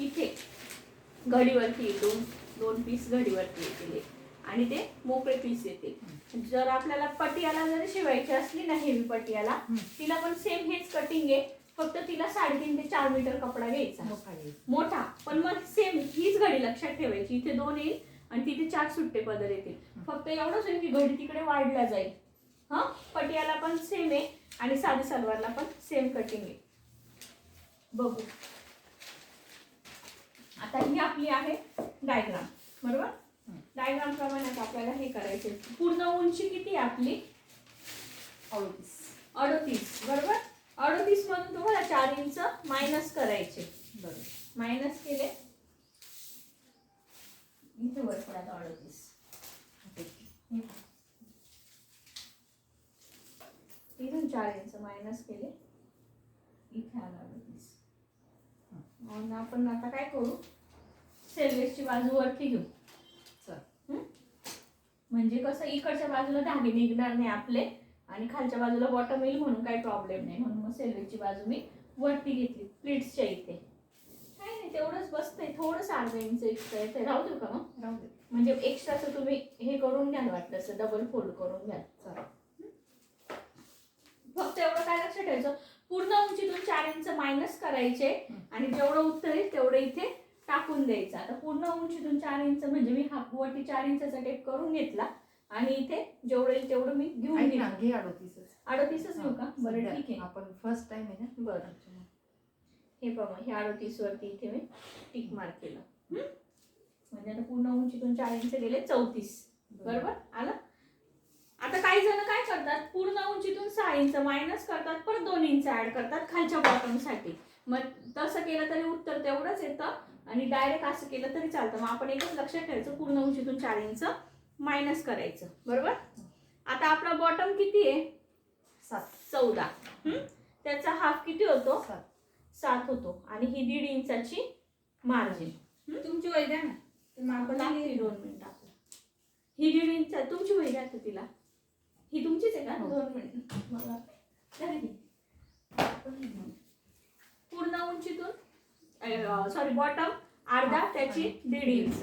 इथे घडीवरती येतो दोन पीस घडीवरती येतील. आणि ते मोकळे पीस येतील. जर आपल्याला पटियाला जर शिवायची असली ना हेवी पटियाला. तिला पण सेम हेच कटिंग आहे. फक्त तिला साडेतीन ते चार मीटर कपडा घ्यायचा. मोठा पण मग सेम हीच घडी लक्षात ठेवायची. इथे दोन येईल आणि तिथे चार सुट्टे पदर येतील. फक्त एवढंच होईल की घडी तिकडे वाढल्या जाईल. हा? पटियाला पण सेम आहे आणि साधी सलवारला पण सेम कटिंग आहे. बघू. आता ही आपली आहे डायग्राम बरोबर? डायग्राम प्रमाणे आपल्याला हे करायचे पूर्ण उंची किती आहे आपली? अडतीस. अडतीस. बरोबर? अडतीस मधून तुम्हाला चार इंच मायनस करायचे बरोबर. मायनस केले. इथे वर पडा आता अडतीस. इथून चार इंच मायनस केले इथे आला अडतीस मग आपण आता काय करू? सेल्वेसची बाजू वरती घेऊ. चल. म्हणजे कसं इकडच्या बाजूला धागे निघणार नाही आपले आणि खालच्या बाजूला बॉटम येईल म्हणून काही प्रॉब्लेम नाही. म्हणून मग सेल्वेची बाजू मी वरती घेतली प्लीट्सच्या इथे. काय नाही तेवढंच बसतंय. थोडंच अर्धा इंच एक्स्ट्रा येते राहू देऊ का मग? राहू दे. म्हणजे एक्स्ट्राचं तुम्ही हे करून घ्याल वाटलं असं डबल फोल्ड करून घ्याल. चल. फक्त एवढं काय लक्षात ठेवायचं? पूर्ण उंचीतून चार इंच मायनस करायचे. आणि जेवढं उत्तर येईल तेवढं इथे टाकून द्यायचं. आता पूर्ण उंचीतून चार इंच म्हणजे मी हा वरती चार इंचाचा टेप करून घेतला आणि इथे जेवढं येईल तेवढं मी घेऊन घे अडतीसच. अडतीसच घेऊ का? बरं ठीक आहे. आपण फर्स्ट टाइम आहे ना? बरं. हे पहा हे अडतीस वरती इथे मी टिक मार्क केलं? म्हणजे आता पूर्ण उंचीतून चार इंच गेले चौतीस. बरोबर? आलं? आता काही जण काय करतात? पूर्ण उंचीतून सहा इंच मायनस करतात परत दोन इंच ऍड करतात खालच्या बॉटमसाठी. मग तसं केलं तरी उत्तर तेवढंच येतं आणि डायरेक्ट असं केलं तरी चालतं. मग आपण एकच लक्षात ठेवायचं पूर्ण उंचीतून चार इंच मायनस करायचं. बरोबर? आता आपला बॉटम किती आहे? सात. चौदा. हं? त्याचा हाफ किती होतो? सात. सात होतो. आणि ही दीड इंचाची मार्जिन तुमची वय द्या ना. दोन मिनिट. आपल्याला ही दीड इंच तुमची वही द्या आता तिला. ही तुमचीच आहे का हो. दोन मिनिट मला. पूर्ण उंचीतून सॉरी बॉटम अर्धा त्याची दीड इंच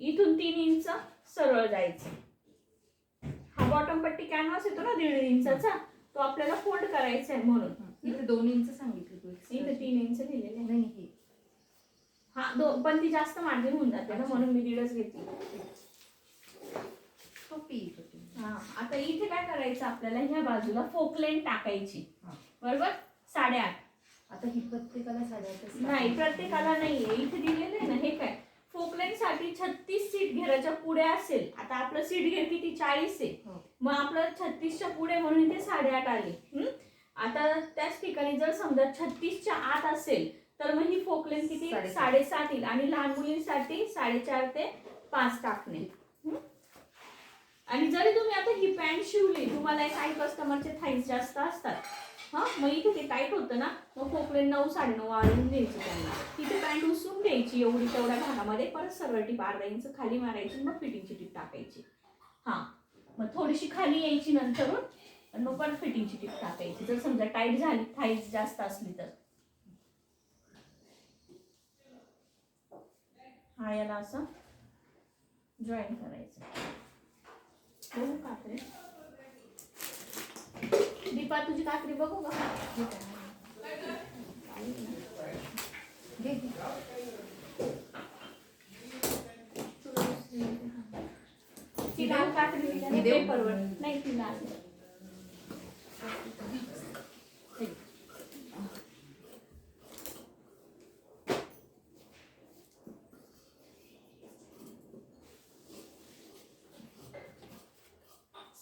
इथून तीन इंच सरळ जायचं हा बॉटम पट्टी कॅनव्हास येतो ना दीड इंचाचा तो आपल्याला फोल्ड करायचा आहे म्हणून इथे दोन इंच सांगितलं तू इथे. तीन इंच लिहिलेले. नाही हे हा दो पण ती जास्त मार्जिन होऊन जाते ना म्हणून मी दीडच घेतली. हा आता इथे काय करायचं आपल्याला? ह्या बाजूला फोकलेन टाकायची. बरोबर? साडेआठ. आता ही प्रत्येकाला साड्यातच नाही प्रत्येकाला नाहीये. इथे दिलेलं आहे ना हे काय? फोकलेन साठी छत्तीस सीट घेराच्या पुढे असेल. आता आपलं सीट घेर किती? चाळीस आहे. हो. मग आपलं छत्तीसच्या पुढे म्हणून इथे साडेआठ आले? आता त्याच ठिकाणी जर समजा छत्तीसच्या आत असेल तर मग ही फोकलेन किती? साडेसात. येईल. आणि लहान मुलींसाठी साडेचार ते पाच टाकणे? आणि जरी तुम्ही आता ही पॅन्ट शिवली तुम्हाला काही कस्टमरचे थाईज जास्त असतात. हा मग इथे ते टाईट होतं ना मग कोकडे नऊ साडेनऊ वाढून द्यायचं त्यांना. तिथे पॅन्ट उसून द्यायची एवढी तेवढ्या भागामध्ये परत सरळ टीप अर्धा इंच खाली मारायची मग फिटिंगची टीप टाकायची. हा मग थोडीशी खाली यायची नंतर आणि मग परत फिटिंगची टीप टाकायची. जर समजा टाईट झाली थाईज जास्त असली तर. हा याला असं जॉईन करायचं. बघू काकडे दीपा तुझी काकडी बघू का घे, घे. ती लाल काकडी ही देऊ? पेपरवर नाही ती लाल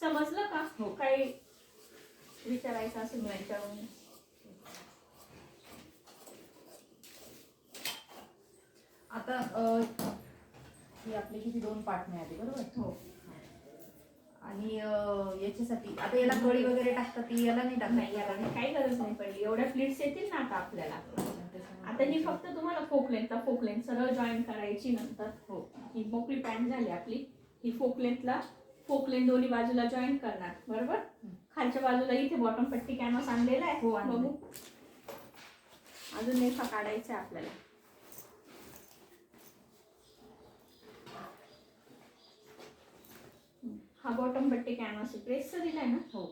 समजलं का हो. काही विचारायचं असेल मला विचारून आता अं, ही आपली किती दोन पार्ट मिळाले बरोबर? हो. आणि अं, याच्यासाठी आता याला गळी वगैरे टाकतात ती याला नाही नाही याला नाही, काही गरज नाही पडली. एवढ्या प्लेट्स येतील ना आता आपल्याला. आता ही फक्त तुम्हाला फोकलेनचा फोकलेन सरळ जॉईन करायची नंतर. हो. ही मोकळी पॅन्ट झाली आपली. ही फोकलेनला पोकलेन दोन्ही बाजूला जॉईंट करणार बरोबर? खालच्या बाजूला इथे बॉटम पट्टी कॅनव्हास आणलेला आहे. हो बघू. अजून नेफा काढायचा आहे आपल्याला. हा बॉटम पट्टी कॅनव्हास प्रेसचा दिलाय ना? हो.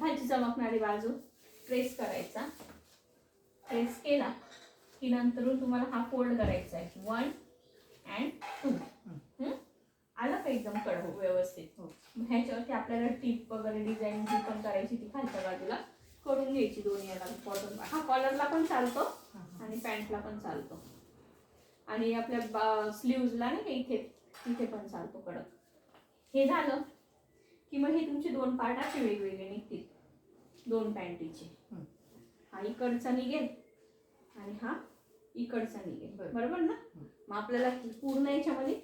खालची चमकणारी बाजू प्रेस करायचा. प्रेस केला की नंतरून तुम्हाला हा फोल्ड करायचा आहे. वन अँड टू आलं का एकदम कडक? व्यवस्थित. हो. मग ह्याच्यावरती आपल्याला टीप वगैरे डिझाईन जी पण करायची ती खालच्या बाजूला करून घ्यायची दोन्ही याला. बॉटम हा कॉलरला पण चालतो हा, हा. आणि पॅन्टला पण चालतो. आणि आपल्या स्लीव्जला नाही का इथे? इथे पण चालतो कडक. हे झालं की मग हे तुमचे दोन पार्ट असे वेगवेगळे निघतील. दोन पॅन्टीचे. हा इकडचा निघेल. आणि हा इकडचा निघेल. बरं. बरोबर ना. मग आपल्याला पूर्ण याच्यामध्ये.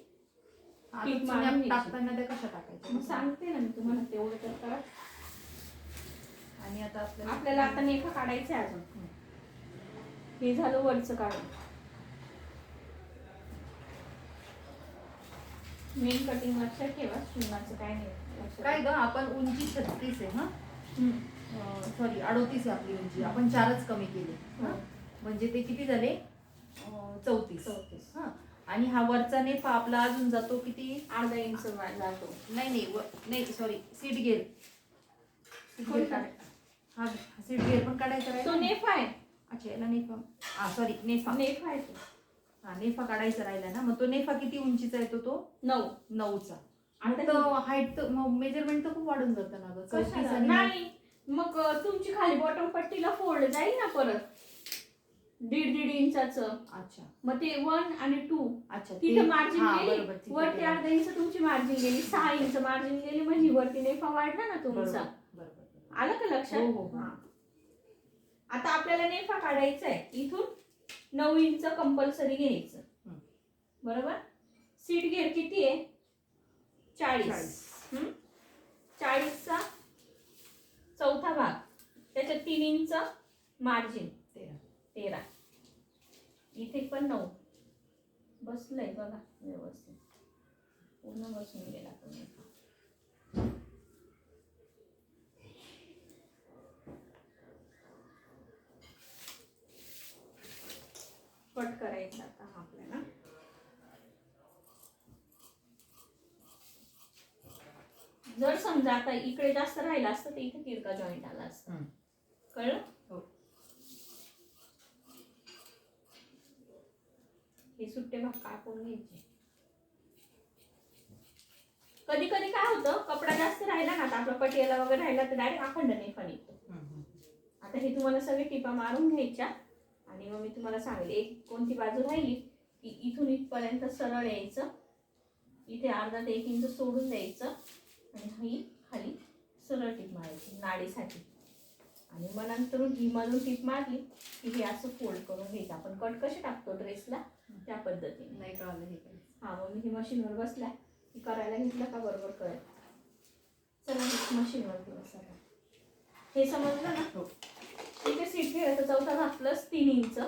टाकताना त्या कशा मग टाकायच्या सांगते ना मी तुम्हाला तेवढं तर करा. आणि आता आपल्याला आपल्याला आता नेखा काढायचं आहे अजून. हे झालं वरचं काढून. मेन कटिंग लक्षात ठेवा शिवणाचं काय नाही. काय ग आपण उंची छत्तीस आहे हा. सॉरी अडोतीस आहे आपली उंची. आपण चारच कमी केले. हा? म्हणजे ते किती झाले? चौतीस. चौतीस. हा. आणि हा वरचा नेफा आपला अजून जातो किती? अर्धा इंच जातो. नाही नाही नाही सॉरी सीट गेअर सीट हा सीट गेअर पण काढायचा तो नेफ आहे? अच्छा याला नेफा हा सॉरी नेफा. नेफ आहे तो. हा नेफा काढायचा राहिला ना. मग तो नेफा किती उंचीचा येतो तो नऊ. नऊचा. आता हाईट तर मेजरमेंट तर खूप वाढून जातं ना ग. नाही. मग तुमची खाली बॉटम पट्टीला फोल्ड जाईल ना परत? दीड दीड इंचाचं. अच्छा. मग ते वन आणि टू अच्छा तिथे मार्जिन गेली. वरती अर्धा इंच तुमची मार्जिन गेली. सहा इंच मार्जिन गेली म्हणजे वरती नेफा वाढला ना तुमचा. आलं का लक्षात? हो, हो, हो. आता आपल्याला नेफा काढायचा आहे. इथून नऊ इंच कंपल्सरी घ्यायचं. बरोबर? सीट घेर किती आहे? चाळीस. चाळीस. चाळीसचा चौथा भाग. त्याच्यात तीन इंच मार्जिन पण नऊ. बसलंय बघा व्यवस्थित. पूर्ण बसून गेला तो नेफा. कट करायचा आता हा आपल्याला. जर समजा आता इकडे जास्त राहिला असतं तर इथे तिरका जॉईंट आला असता. हं. कळलं हो. हे सुट्टे भाग कापून घ्यायचे? कधी कधी काय होतं कपडा जास्त राहिला ना आता आपला पटियाला वगैरे राहिला तर डायरेक्ट अखंड नेफा निघतो हं, हं. आता हे तुम्हाला सगळे टिपा मारून घ्यायच्या. आणि मग मी तुम्हाला सांगेल एक कोणती बाजू राहिली की इथून इथपर्यंत सरळ यायचं. इथे अर्धा ते एक इंच सोडून द्यायचं. आणि ही खाली सरळ टीप मारायची नाडीसाठी. आणि मग नंतरून ही मधून टीप मारली की हे असं फोल्ड करून घ्यायचं. आपण कट कसे टाकतो ड्रेसला त्या पद्धतीने. नाही कळालं हे काय हा मग मी ही मशीनवर बसलाय. की करायला घेतलं का बरोबर कळेल. चला मशीनवरती बसा हे समजलं ना? हो. इथे सीट ठेवायचं चौथा भाग प्लस तीन इंच?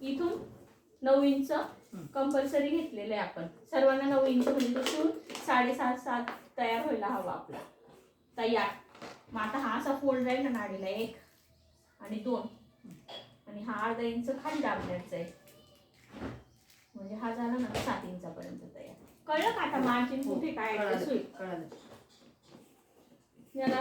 इथून नऊ इंच कंपल्सरी घेतलेलं आहे आपण. सर्वांना नऊ इंच म्हणजे तो शिवून साडेसात सात तयार व्हायला हवा आपला. तयार. मग आता हा असा फोल्ड राहील ना नाडीला एक आणि दोन. आणि हा अर्धा इंच खाली दाबण्याचा आहे. म्हणजे हा झाला ना सात इंचापर्यंत तयार. कळलं का आता मार्जिन कुठे काय कळलं. याला